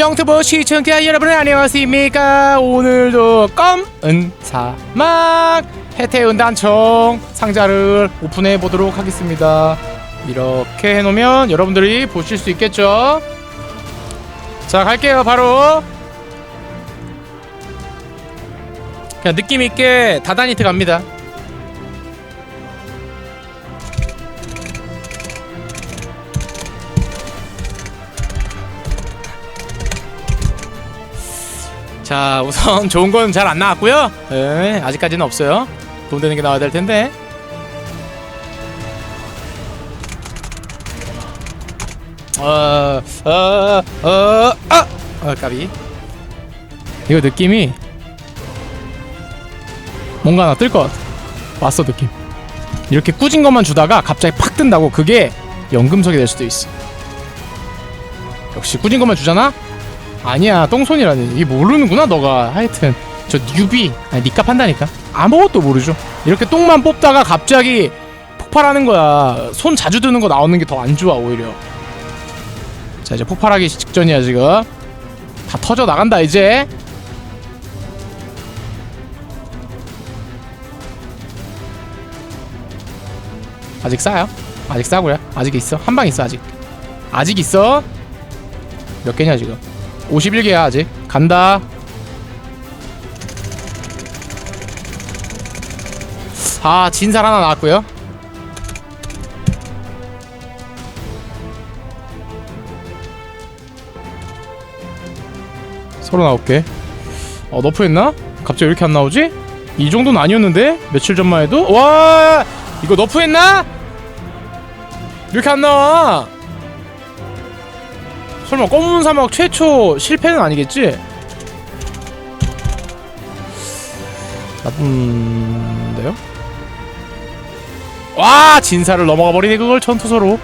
정트보 시청자 여러분 안녕하십니까? 오늘도 검은 사막 해태운 단청 상자를 오픈해 보도록 하겠습니다. 이렇게 해놓으면 여러분들이 보실 수 있겠죠? 자 갈게요 바로. 그냥 느낌 있게 다다니트 갑니다 자 우선 좋은 건 잘 안 나왔고요. 네, 아직까지는 없어요. 돈 되는 게 나와야 될 텐데. 어, 어어어아! 어, 까비. 이거 느낌이 뭔가 하나 뜰 것 왔어 느낌. 이렇게 꾸진 것만 주다가 갑자기 팍 뜬다고 그게 연금석이 될 수도 있어. 역시 꾸진 것만 주잖아 아니야 똥손이라니. 이게 모르는구나 너가. 하여튼. 저 뉴비 아니 니값 한다니까. 아무것도 모르죠. 이렇게 똥만 뽑다가 갑자기 폭발하는 거야. 손 자주 드는 거 나오는 게 더 안 좋아 오히려. 자 이제 폭발하기 직전이야 지금. 다 터져 나간다 이제. 아직 싸요? 아직 싸고요? 아직 있어? 한 방 있어 아직? 아직 있어? 몇 개냐 지금 51개야 아직 간다 아 진살 하나 나왔고요 서른 아홉 개 어, 너프했나? 갑자기 왜 이렇게 안 나오지? 이 정도는 아니었는데? 며칠 전만 해도? 와! 이거 너프했나? 이렇게 안 나와! 설마 검은 사막 최초 실패는 아니겠지? 나쁜데요? 와 진사를 넘어가 버리네 그걸 전투서로.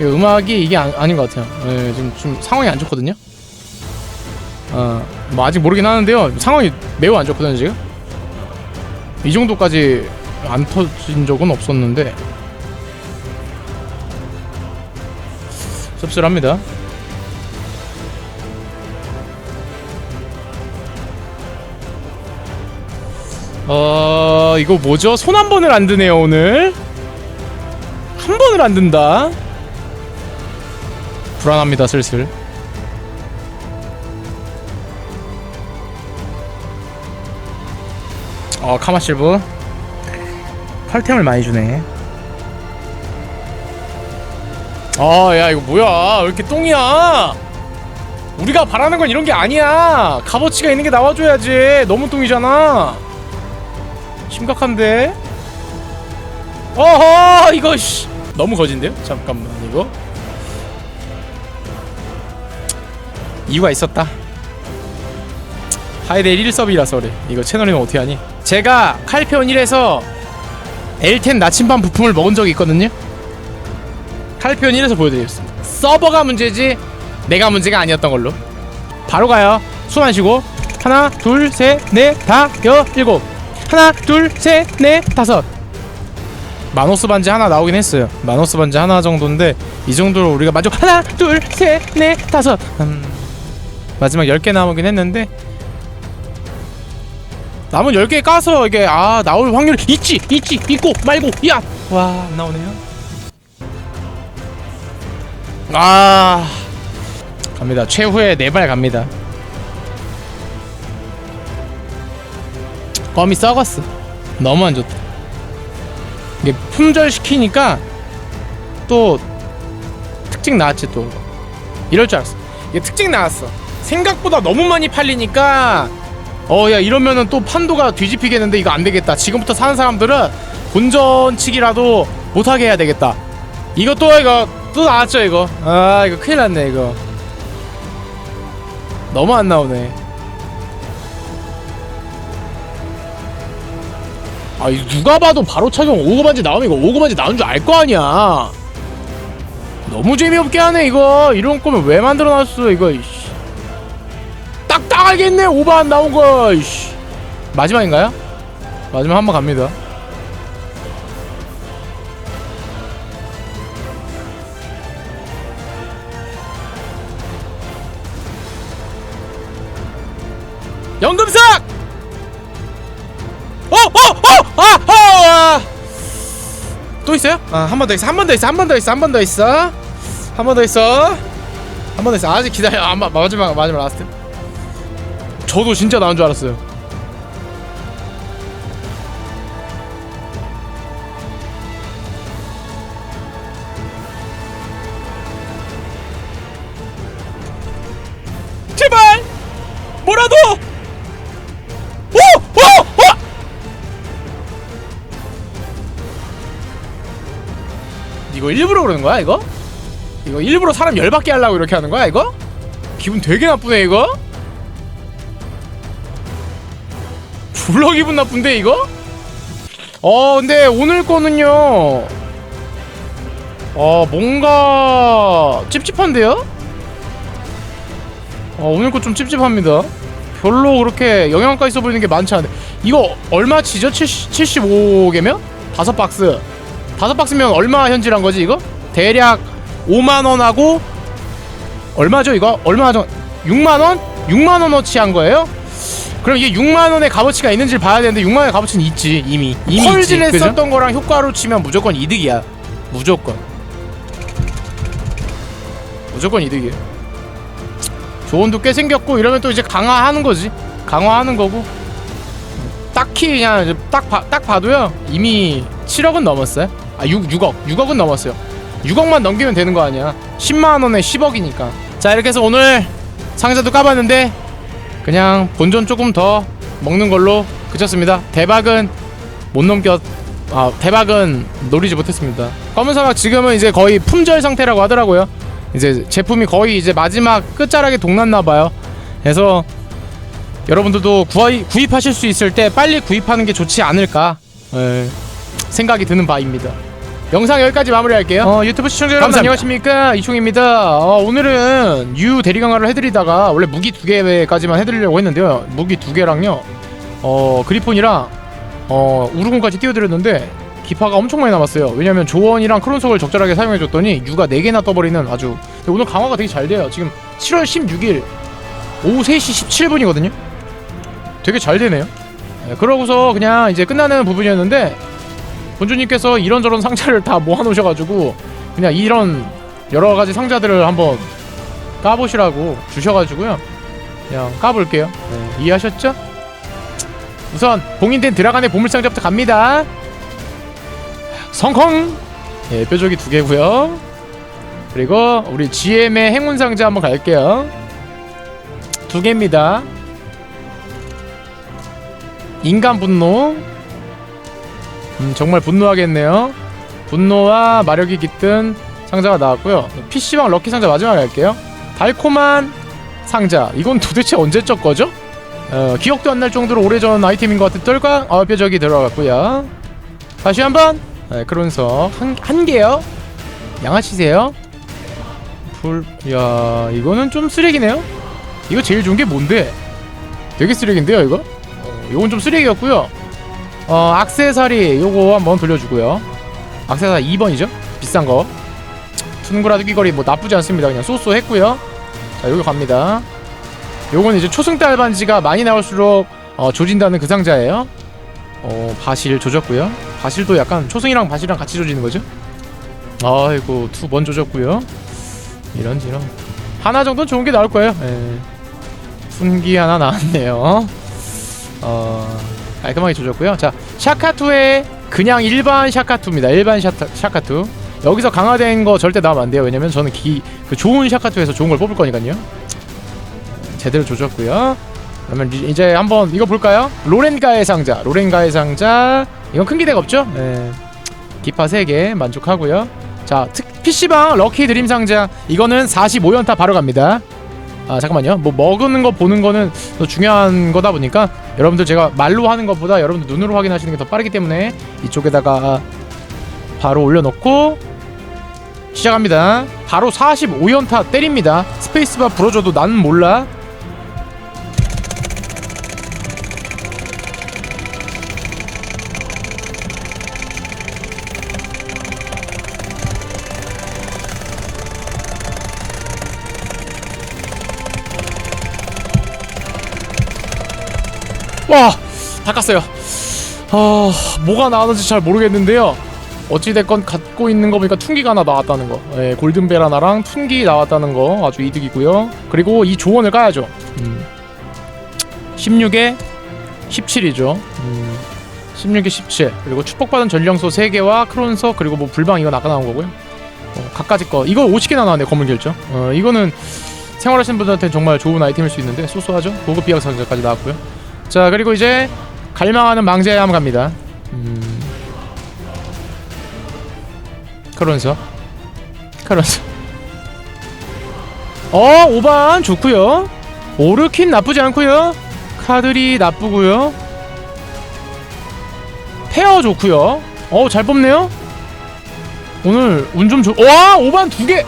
이 음악이 이게 아, 아닌 것 같아요. 네, 지금 좀 상황이 안 좋거든요? 어, 뭐 아직 모르긴 하는데요. 상황이 매우 안 좋거든요 지금? 이 정도까지 안 터진 적은 없었는데 씁쓸합니다. 어 이거 뭐죠? 손 한 번을 안 드네요 오늘. 한 번을 안 든다. 불안합니다 슬슬. 어 카마실브 펄템을 많이 주네. 아, 야, 이거 뭐야? 왜 이렇게 똥이야? 우리가 바라는 건 이런 게 아니야. 값어치가 있는 게 나와줘야지. 너무 똥이잖아. 심각한데? 어허, 이거, 씨. 너무 거진데요? 잠깐만, 이거. 이유가 있었다. 하이데일 1서비라서 그래. 이거 채널이면 어떻게 하니? 제가 칼페온 1에서 L10 나침반 부품을 먹은 적이 있거든요? 칼표현 1에서 보여드리겠습니다. 서버가 문제지 내가 문제가 아니었던 걸로. 바로 가요. 숨 안 쉬고. 하나 둘 셋 넷 다 여 일곱. 하나 둘 셋 넷 다섯. 마노스 반지 하나 나오긴 했어요. 마노스 반지 하나 정도인데 이 정도로 우리가 만족. 하나 둘 셋 넷 다섯. 음, 마지막 10개 남오긴 했는데 남은 10개 까서 이게 아 나올 확률 있지 있지 있고 말고 야와 나오네요 아. 갑니다. 최후의 네발 갑니다. 껌이 썩었어. 너무 안 좋다. 이게 품절 시키니까 또 특징 나왔지 또. 이럴 줄 알았어. 이게 특징 나왔어. 생각보다 너무 많이 팔리니까 어 야 이러면은 또 판도가 뒤집히겠는데 이거 안 되겠다. 지금부터 사는 사람들은 본전치기라도 못하게 해야 되겠다. 이것도 이거 또 나왔죠 이거 아 이거 큰일 났네 이거 너무 안 나오네 아 이거 누가 봐도 바로 착용 오고 반지 나오면 이거 오고 반지 나온 줄 알 거 아니야 너무 재미없게 하네 이거 이런 거면 왜 만들어 놨어 이거. 딱딱 알겠네 오바 안 나온 거 이씨. 마지막인가요? 마지막 한 번 갑니다 또 있어요? 아 한 번 더 있어 한 번 더 있어 한 번 더 있어 한 번 더 있어. 한 번 더 있어. 한 번 더 있어. 아직 기다려. 아, 마, 마지막 마지막 라스트. 저도 진짜 나온 줄 알았어요. 제발! 뭐라도 이거 일부러 그러는 거야 이거? 이거 일부러 사람 열받게 하려고 이렇게 하는 거야 이거? 기분 되게 나쁘네 이거? 졸라 기분 나쁜데 이거? 어 근데 오늘 거는요 어 뭔가 찝찝한데요? 어 오늘 거 좀 찝찝합니다 별로 그렇게 영양가 있어 보이는 게 많지 않은데 이거 얼마 치죠? 70, 75개면? 다섯 박스 다섯 박스면 얼마 현질한 거지 이거? 대략 5만 원하고 얼마죠 이거? 얼마 전 6만 원? 6만 원어치 한 거예요? 그럼 이게 6만 원의 값어치가 있는지를 봐야 되는데 6만 원의 값어치는 있지 이미 이미 펄진에 그죠? 썼던 거랑 효과로 치면 무조건 이득이야 무조건 무조건 이득이에요 조언도 꽤 생겼고 이러면 또 이제 강화하는 거지 강화하는 거고 딱히 그냥 딱, 봐, 딱 봐도요 이미 7억은 넘었어요 아 6, 6억. 6억은 넘었어요. 6억만 넘기면 되는 거 아니야. 10만원에 10억이니까. 자 이렇게 해서 오늘 상자도 까봤는데 그냥 본전 조금 더 먹는 걸로 그쳤습니다. 대박은 못 넘겼 아 대박은 노리지 못했습니다. 검은 사막 지금은 이제 거의 품절 상태라고 하더라고요. 이제 제품이 거의 이제 마지막 끝자락에 동났나 봐요. 그래서 여러분들도 구입, 구입하실 수 있을 때 빨리 구입하는 게 좋지 않을까 예, 생각이 드는 바입니다 영상 여기까지 마무리할게요. 어, 유튜브 시청자 여러분 감사합니다. 안녕하십니까? 이총입니다. 어, 오늘은 유 대리 강화를 해드리다가 원래 무기 두 개까지만 해드리려고 했는데요. 무기 두 개랑요. 어 그리폰이랑 어 우르곤까지 띄워드렸는데 기파가 엄청 많이 남았어요. 왜냐면 조원이랑 크론속을 적절하게 사용해줬더니 유가 4개나 떠버리는 아주 근데 오늘 강화가 되게 잘 돼요. 지금 7월 16일 오후 3시 17분이거든요? 되게 잘 되네요. 네, 그러고서 그냥 이제 끝나는 부분이었는데 본주님께서 이런저런 상자를 다 모아놓으셔가지고 그냥 이런 여러가지 상자들을 한번 까보시라고 주셔가지고요. 그냥 까볼게요. 네, 이해하셨죠? 우선 봉인된 드라간의 보물상자부터 갑니다. 성콩! 예, 뼈저기 두 개고요. 그리고 우리 GM의 행운상자 한번 갈게요. 두 개입니다. 인간 분노 음, 정말 분노하겠네요. 분노와 마력이 깃든 상자가 나왔고요. PC방 럭키 상자 마지막에 갈게요. 달콤한 상자. 이건 도대체 언제적 거죠? 어, 기억도 안 날 정도로 오래전 아이템인 것 같은 떨광 어뼈적이 들어갔고요. 다시 한번. 네, 크론석. 한, 한 개요? 양아치세요? 불... 야 이거는 좀 쓰레기네요? 이거 제일 좋은 게 뭔데? 되게 쓰레기인데요 이거? 어, 이건 좀 쓰레기였고요 어 악세사리 요거 한번 돌려주고요. 악세사리 2번이죠? 비싼 거. 퉁그라도 귀걸이 뭐 나쁘지 않습니다. 그냥 쏘쏘 했고요. 자 여기 갑니다. 요건 이제 초승달 반지가 많이 나올수록 어, 조진다는 그 상자예요. 어 바실 조졌고요. 바실도 약간 초승이랑 바실이랑 같이 조지는 거죠? 아이고 두 번 조졌고요. 이런 이런. 하나 정도는 좋은 게 나올 거예요. 예. fun기 하나 나왔네요. 어 깔끔하게 조졌고요. 자 샤카투의 그냥 일반 샤카투입니다. 일반 샤타, 샤카투. 여기서 강화된 거 절대 나오면 안 돼요. 왜냐면 저는 기, 그 좋은 샤카투에서 좋은 걸 뽑을 거니까요. 제대로 조졌고요. 그러면 리- 이제 한번 이거 볼까요? 로렌가의 상자. 로렌가의 상자. 이건 큰 기대가 없죠? 네. 기파 3개 만족하고요. 자 특, PC방 럭키 드림 상자. 이거는 45연타 바로 갑니다 아 잠깐만요. 뭐 먹는 거 보는 거는 더 중요한 거다 보니까 여러분들 제가 말로 하는 것보다 여러분들 눈으로 확인하시는 게 더 빠르기 때문에 이쪽에다가 바로 올려놓고 시작합니다. 바로 45연타 때립니다. 스페이스바 불어줘도 난 몰라 와다 깠어요. 아 뭐가 나왔는지 잘 모르겠는데요. 어찌됐건 갖고 있는 거 보니까 툰기가 하나 나왔다는 거. 예, 골든벨 하나랑 툰기 나왔다는 거 아주 이득이고요. 그리고 이 조언을 까야죠. 음. 16에 17이죠. 음. 16에 17 그리고 축복받은 전령소 3개와 크론서 그리고 뭐 불방 이건 아까 나온 거고요. 어, 각가지 거. 이거 50개나 나왔네 검은 결정. 어, 이거는 생활하시는 분들한테 정말 좋은 아이템일 수 있는데 쏘쏘하죠? 고급 비약 상자까지 나왔고요 자 그리고 이제 갈망하는 망자에 한번 갑니다. 음... 크론서. 크론서. 어 5반 좋고요. 오르킨 나쁘지 않고요. 카드리 나쁘고요. 페어 좋고요. 어 잘 뽑네요. 오늘 운 좀 좋.. 와! 5반 두 개!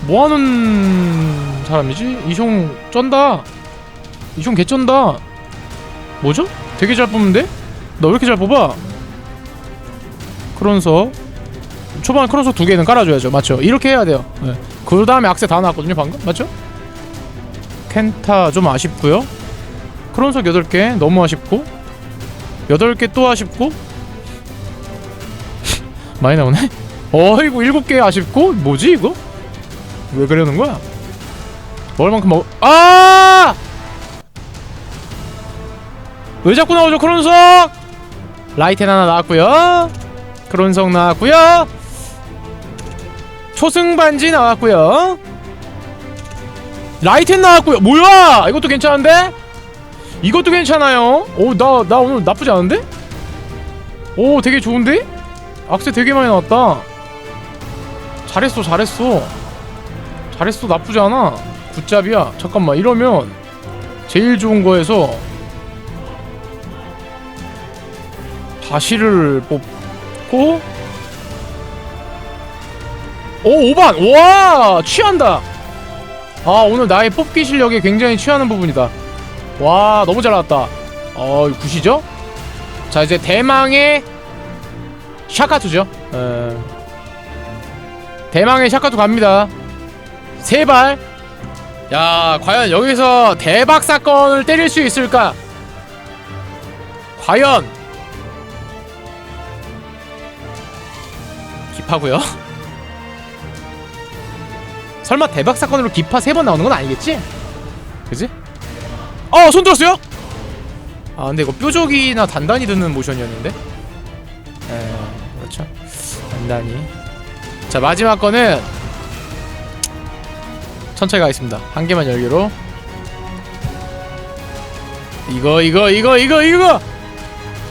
뭐하는 사람이지? 이숑 쩐다 이숑 개쩐다 뭐죠? 되게 잘 뽑는데? 너왜 이렇게 잘 뽑아? 크론서 초반 크론서 두 개는 깔아줘야죠 맞죠? 이렇게 해야 돼요 네. 그 다음에 악세 다 나왔거든요 방금 맞죠? 켄타 좀 아쉽고요 크론석 8개 너무 아쉽고 8개 또 아쉽고 많이 나오네 어이구 7개 아쉽고 뭐지 이거? 왜 그러는 거야? 먹을 만큼 먹... 아! 왜 자꾸 나오죠? 크론석? 라이텐 하나 나왔고요. 크론석 나왔고요. 초승반지 나왔고요. 라이텐 나왔고요. 뭐야? 이것도 괜찮은데? 이것도 괜찮아요. 오나 나 오늘 나쁘지 않은데? 오 되게 좋은데? 악세 되게 많이 나왔다. 잘했어 잘했어. 잘했어. 나쁘지 않아. 굿잡이야. 잠깐만. 이러면 제일 좋은 거에서 다시를 뽑고. 오 5반! 와! 취한다! 아 오늘 나의 뽑기 실력에 굉장히 취하는 부분이다. 와 너무 잘 나왔다. 어 굿이죠? 자 이제 대망의 샤카투죠. 에... 대망의 샤카투 갑니다. 세발. 야 과연 여기서 대박 사건을 때릴 수 있을까? 과연 기파고요 설마 대박 사건으로 기파 세 번 나오는 건 아니겠지? 그지? 어! 손 들었어요? 아 근데 이거 뾰족이나 단단히 드는 모션이었는데? 에 그렇죠 단단히 자 마지막 거는 천천히 가겠습니다 한 개만 열기로 이거 이거 이거 이거 이거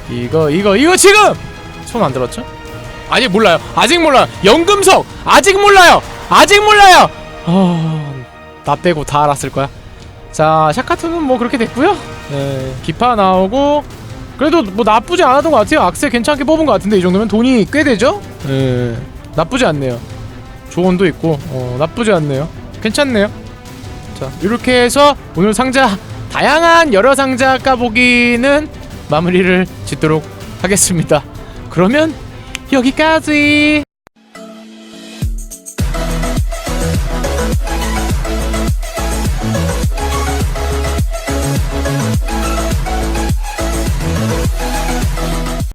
이거 이거 이거 지금 손 안 들었죠? 아직 몰라요. 아직 몰라요. 연금석 아직 몰라요! 아직 몰라요! 아나 빼고 다 알았을 거야. 자 샤카투는 뭐 그렇게 됐고요. 네 기파 나오고 그래도 뭐 나쁘지 않았던 것 같아요. 악세 괜찮게 뽑은 것 같은데 이 정도면 돈이 꽤 되죠? 네 나쁘지 않네요. 조언도 있고 어 나쁘지 않네요. 괜찮네요. 자 이렇게 해서 오늘 상자 다양한 여러 상자 까보기는 마무리를 짓도록 하겠습니다. 그러면 여기까지